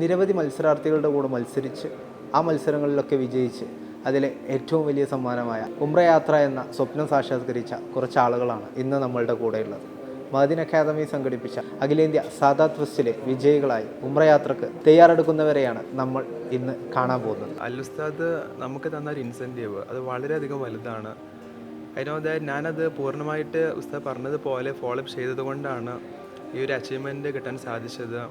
നിരവധി മത്സരാർത്ഥികളുടെ കൂടെ മത്സരിച്ച് ആ മത്സരങ്ങളിലൊക്കെ വിജയിച്ച് അതിലെ ഏറ്റവും വലിയ സമ്മാനമായ ഉമ്രയാത്ര എന്ന സ്വപ്നം സാക്ഷാത്കരിച്ച കുറച്ച് ആളുകളാണ് ഇന്ന് നമ്മളുടെ കൂടെയുള്ളത്. മദീൻ അക്കാദമി സംഘടിപ്പിച്ച അഖിലേന്ത്യാ സാദാ ട്രസ്റ്റിലെ വിജയികളായി ഉമ്രയാത്രക്ക് തയ്യാറെടുക്കുന്നവരെയാണ് നമ്മൾ ഇന്ന് കാണാൻ പോകുന്നത്. അൽ ഉസ്താദ് നമുക്ക് തന്ന ഒരു ഇൻസെന്റീവ് അത് വളരെയധികം വലുതാണ്. അതിനോ ദാറ്റ് ഞാനത് പൂർണമായിട്ട് ഉസ്താദ് പറഞ്ഞതുപോലെ ഫോളോ അപ്പ് ചെയ്തത് കൊണ്ടാണ് ഈ ഒരു അച്ചീവ്മെന്റ് കിട്ടാൻ സാധിച്ചത്.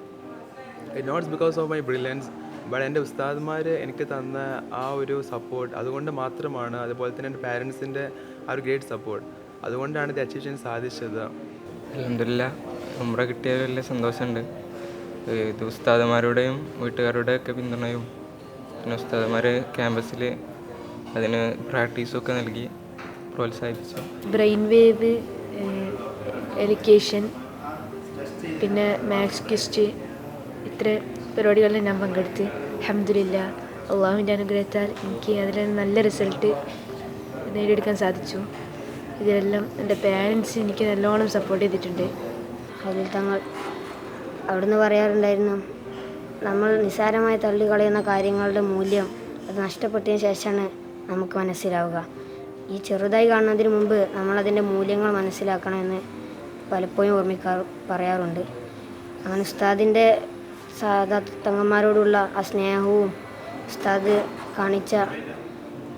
Notes because of my brilliance but എന്റെ ഉസ്താദ്മാർ എനിക്ക് തന്ന ആ ഒരു സപ്പോർട്ട് അതുകൊണ്ട് മാത്രമാണ് അതുപോലെ തന്നെ എന്റെ പാരൻസിന്റെ ആ ഒരു ഗ്രേറ്റ് സപ്പോർട്ട് അതുകൊണ്ടാണ് ഇത് അച്ചീവ് ചെയ്യാൻ സാധിച്ചത്. അലഹമില്ല ഉമ്ര കിട്ടിയ വലിയ സന്തോഷമുണ്ട്. ഇത് ഉസ്താദന്മാരുടെയും വീട്ടുകാരുടെയൊക്കെ പിന്തുണയും പിന്നെ ഉസ്താദന്മാർ ക്യാമ്പസിൽ അതിന് പ്രാക്ടീസൊക്കെ നൽകി പ്രോത്സാഹിപ്പിച്ചു. ബ്രെയിൻ വേവ് എലിക്കേഷൻ പിന്നെ മാത്സ് ക്വിസ്റ്റ് ഇത്ര പരിപാടികളിൽ ഞാൻ പങ്കെടുത്ത്. അഹമ്മദില്ല അള്ളാഹുവിന്റെ അനുഗ്രഹത്താൽ എനിക്ക് അതിൽ നല്ല റിസൾട്ട് നേടിയെടുക്കാൻ സാധിച്ചു. ഇതിലെല്ലാം എന്റെ പേരൻസ് എനിക്ക് നല്ലോണം സപ്പോർട്ട് ചെയ്തിട്ടുണ്ട്. അതിൽ തങ്ങൾ അവിടുന്ന് പറയാറുണ്ടായിരുന്നു നമ്മൾ നിസ്സാരമായി തള്ളിക്കളയുന്ന കാര്യങ്ങളുടെ മൂല്യം അത് നഷ്ടപ്പെട്ടതിന് ശേഷമാണ് നമുക്ക് മനസ്സിലാവുക. ഈ ചെറുതായി കാണുന്നതിന് മുമ്പ് നമ്മളതിന്റെ മൂല്യങ്ങൾ മനസ്സിലാക്കണമെന്ന് പലപ്പോഴും ഓർമ്മിക്കാറ് പറയാറുണ്ട്. അങ്ങനെ ഉസ്താദിന്റെ സാധാ തങ്ങന്മാരോടുള്ള ആ സ്നേഹവും ഉസ്താദ് കാണിച്ച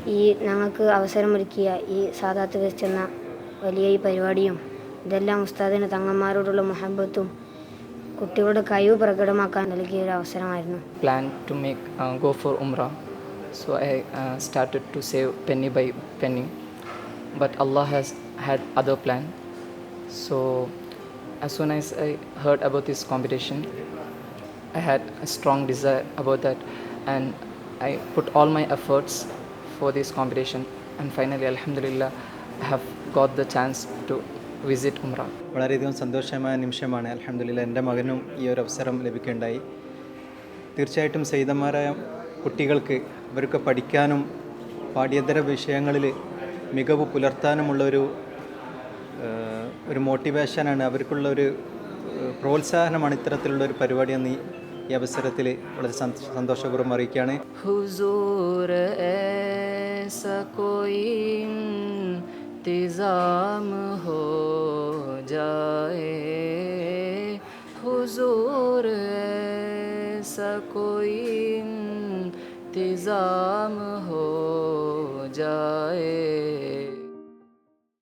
ഈ ഞങ്ങൾക്ക് അവസരമൊരുക്കിയ ഈ സാദാത്ത് എന്ന വലിയ ഈ പരിപാടിയും ഇതെല്ലാം ഉസ്താദിന് തങ്ങന്മാരോടുള്ള മുഹബത്തും കുട്ടികളുടെ കഴിവ് പ്രകടമാക്കാൻ നൽകിയ ഒരു അവസരമായിരുന്നു. Plan to make go for Umrah so I started to save penny by penny but Allah has had other plan so as soon as I heard about this competition i had a strong desire about that and i put all my efforts for this competition. And finally alhamdulillah i have got the chance to visit umrah. വളരെയധികം സന്തോഷമായ നിമിഷമാണ്. അലഹമ്മദില്ല എന്റെ മകനും ഈ ഒരു അവസരം ലഭിക്കുകയുണ്ടായി. തീർച്ചയായിട്ടും സൈതന്മാരായ കുട്ടികൾക്ക് അവർക്ക് പഠിക്കാനും പാഠ്യേതര വിഷയങ്ങളിൽ മികവ് പുലർത്താനുമുള്ളൊരു ഒരു മോട്ടിവേഷനാണ് അവർക്കുള്ള ഒരു പ്രോത്സാഹനമാണ് ഇത്തരത്തിലുള്ള ഒരു പരിപാടി എന്ന് ഈ അവസരത്തിൽ വളരെ സന്തോഷപൂർവ്വം അറിയിക്കുകയാണ്. ഹുസൂർ انتظام ہو جائے حضور ایسا کوئی انتظام ہو جائے